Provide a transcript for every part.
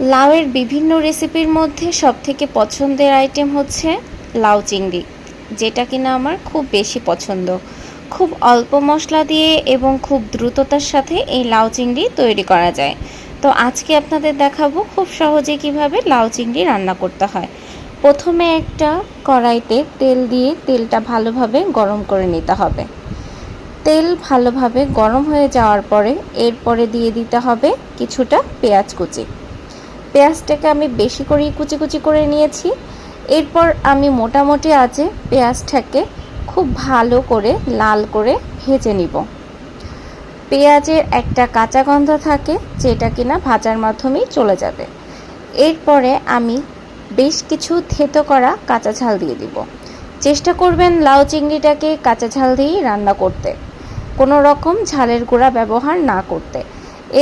লাউয়ের বিভিন্ন রেসিপির মধ্যে সবথেকে পছন্দের আইটেম হচ্ছে লাউ চিংড়ি, যেটা কিনা আমার খুব বেশি পছন্দ। খুব অল্প মশলা দিয়ে এবং খুব দ্রুততার সাথে এই লাউ চিংড়ি তৈরি করা যায়। তো আজকে আপনাদের দেখাবো খুব সহজে কীভাবে লাউ চিংড়ি রান্না করতে হয়। প্রথমে একটা কড়াইতে তেল দিয়ে তেলটা ভালোভাবে গরম করে নিতে হবে। তেল ভালোভাবে গরম হয়ে যাওয়ার পরে এরপরে দিয়ে দিতে হবে কিছুটা পেঁয়াজ কুচি। পেঁয়াজটাকে আমি বেশি করেই কুচি কুচি করে নিয়েছি। এরপর আমি মোটামুটি আজে পেঁয়াজটাকে খুব ভালো করে লাল করে ভেজে নিব। পেঁয়াজের একটা কাঁচা গন্ধ থাকে, যেটা কিনা ভাজার মাধ্যমেই চলে যাবে। এরপরে আমি বেশ কিছু থেতো করা কাঁচা ঝাল দিয়ে দিব। চেষ্টা করবেন লাউ চিংড়িটাকে কাঁচা ঝাল দিয়েই রান্না করতে। কোনো রকম ঝালের গুঁড়া ব্যবহার না করতে।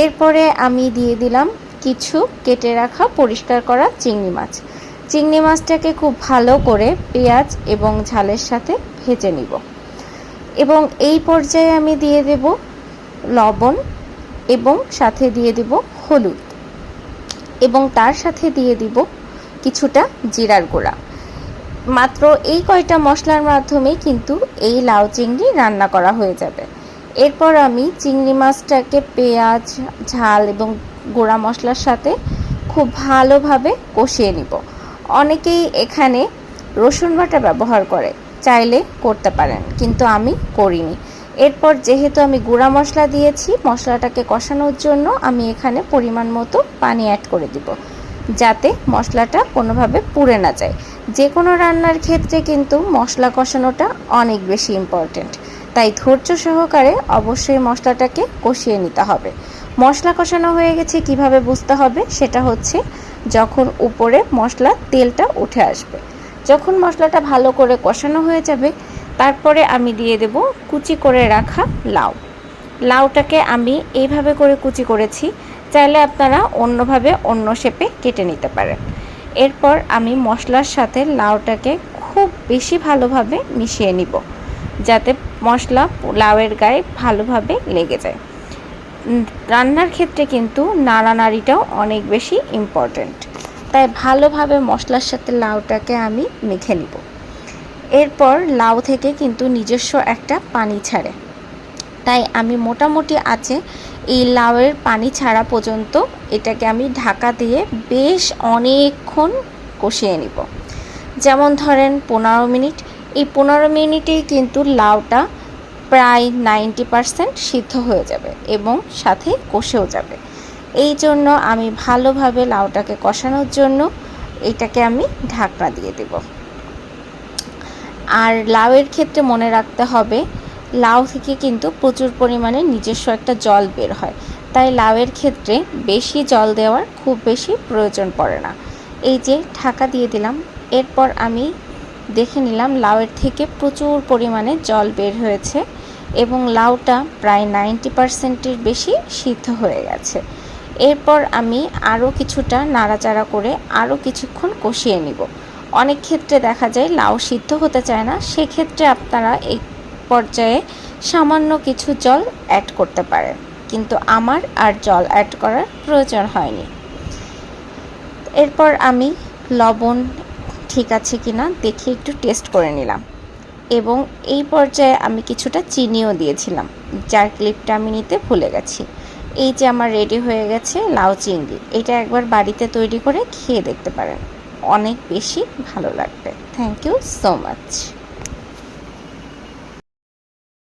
এরপরে আমি দিয়ে দিলাম কিছু কেটে রাখা পরিষ্কার করা চিংড়ি মাছ। চিংড়ি মাছটাকে খুব ভালো করে পেঁয়াজ এবং ঝালের সাথে ভেজে নিব। এবং এই পর্যায়ে আমি দিয়ে দেব লবণ এবং সাথে দিয়ে দেব হলুদ। এবং তার সাথে দিয়ে দিব কিছুটা জিরার গুঁড়া। মাত্র এই কয়টা মশলার মাধ্যমে কিন্তু এই লাউ চিংড়ি রান্না করা হয়ে যাবে। এরপর আমি চিংড়ি মাছটাকে পেঁয়াজ, ঝাল এবং গোড়া মশলার সাথে খুব ভালোভাবে কষিয়ে নিব। অনেকেই এখানে রসুন বাটা ব্যবহার করে, চাইলে করতে পারেন, কিন্তু আমি করিনি। এরপর যেহেতু আমি গুঁড়া মশলা দিয়েছি, মশলাটাকে কষানোর জন্য আমি এখানে পরিমাণ মতো পানি অ্যাড করে দিব, যাতে মশলাটা কোনোভাবে পুড়ে না যায়। যে কোনো রান্নার ক্ষেত্রে কিন্তু মশলা কষানোটা অনেক বেশি ইম্পর্ট্যান্ট তাই ধৈর্য সহকারে অবশ্যই মশলাটাকে কষিয়ে নিতে হবে। মশলা কষানো হয়ে গেছে, কীভাবে বুঝতে হবে? সেটা হচ্ছে যখন উপরে মশলা তেলটা উঠে আসবে। যখন মশলাটা ভালো করে কষানো হয়ে যাবে, তারপরে আমি দিয়ে দেব কুচি করে রাখা লাউ। লাউটাকে আমি এইভাবে করে কুচি করেছি, চাইলে আপনারা অন্যভাবে অন্য শেপে কেটে নিতে পারেন। এরপর আমি মশলার সাথে লাউটাকে খুব বেশি ভালোভাবে মিশিয়ে নিব, যাতে মশলা লাউয়ের গায়ে ভালোভাবে লেগে যায়। রান্নার ক্ষেত্রে কিন্তু নাড়ানাড়িটাও অনেক বেশি ইম্পর্ট্যান্ট তাই ভালোভাবে মশলার সাথে লাউটাকে আমি মেখে নিব। এরপর লাউ থেকে কিন্তু নিজস্ব একটা পানি ছাড়ে। তাই আমি মোটামুটি আছে এই লাউয়ের পানি ছাড়া পর্যন্ত এটাকে আমি ঢাকা দিয়ে বেশ অনেকক্ষণ কষিয়ে নিব। যেমন ধরেন পনেরো মিনিট এই পনেরো মিনিটেই কিন্তু লাউটা প্রায় নাইনটি পারসেন্ট সিদ্ধ হয়ে যাবে এবং সাথে কষেও যাবে। এই জন্য আমি ভালোভাবে লাউটাকে কষানোর জন্য এটাকে আমি ঢাকনা দিয়ে দেব। আর লাউয়ের ক্ষেত্রে মনে রাখতে হবে, লাউ থেকে কিন্তু প্রচুর পরিমাণে নিজস্ব একটা জল বের হয়। তাই লাউয়ের ক্ষেত্রে বেশি জল দেওয়ার খুব বেশি প্রয়োজন পড়ে না। এই যে ঢাকা দিয়ে দিলাম, এরপর আমি দেখে নিলাম লাউয়ের থেকে প্রচুর পরিমাণে জল বের হয়েছে এবং লাউটা প্রায় নাইনটি পারসেন্টের বেশি সিদ্ধ হয়ে গেছে। এরপর আমি আরও কিছুটা নাড়াচাড়া করে আরও কিছুক্ষণ কষিয়ে নিব। অনেক ক্ষেত্রে দেখা যায় লাউ সিদ্ধ হতে চায় না, সেক্ষেত্রে আপনারা এই পর্যায়ে সামান্য কিছু জল অ্যাড করতে পারেন। কিন্তু আমার আর জল অ্যাড করার প্রয়োজন হয়নি। এরপর আমি লবণ ঠিক আছে কি না দেখে একটু টেস্ট করে নিলাম। এবং এই পর্যায়ে আমি কিছুটা চিনিও দিয়েছিলাম, যার ক্লিপটা আমি নিতে ভুলে গেছি। এই যে আমার রেডি হয়ে গেছে লাউ চিংড়ি, এটা একবার বাড়িতে তৈরি করে খেয়ে দেখতে পারেন। অনেক বেশি ভালো লাগবে। Thank you so much